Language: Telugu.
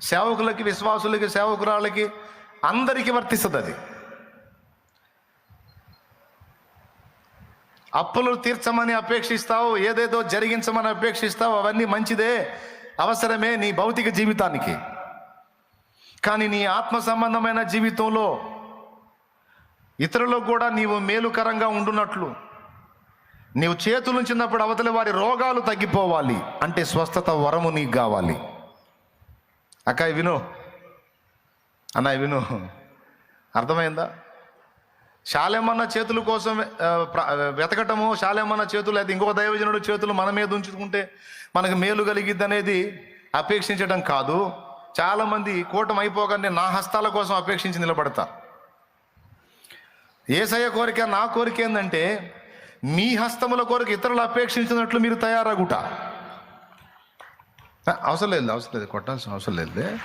సేవకులకి విశ్వాసులకి సేవకురాలకి అందరికీ వర్తిస్తుంది అది అప్పులు తీర్చమని అపేక్షిస్తావు ఏదేదో జరిగించమని అపేక్షిస్తావు అవన్నీ మంచిదే అవసరమే నీ భౌతిక జీవితానికి. కానీ నీ ఆత్మ సంబంధమైన జీవితంలో ఇతరులకు కూడా నీవు మేలుకరంగా ఉండునట్లు నీవు చేతులు చిన్నప్పుడు అవతలి వారి రోగాలు తగ్గిపోవాలి అంటే స్వస్థత వరము నీకు కావాలి. అక్క విను. అన్న విను. అర్థమైందా? శాలేమన్న చేతుల కోసం వెతకటము శాలేమన్న చేతులు అయితే ఇంకొక దైవజనుడు చేతులు మన మీద ఉంచుకుంటే మనకు మేలు కలిగిద్ది అనేది అపేక్షించడం కాదు. చాలామంది కూటం అయిపోగానే నా హస్తాల కోసం అపేక్షించి నిలబడతా ఏసయ్య కోరిక నా కోరిక ఏంటంటే మీ హస్తముల కోరిక ఇతరులు అపేక్షించినట్లు మీరు తయారగుట. అవసరం లేదు అవసరం లేదు. కొట్టాల్సిన అవసరం లేదు.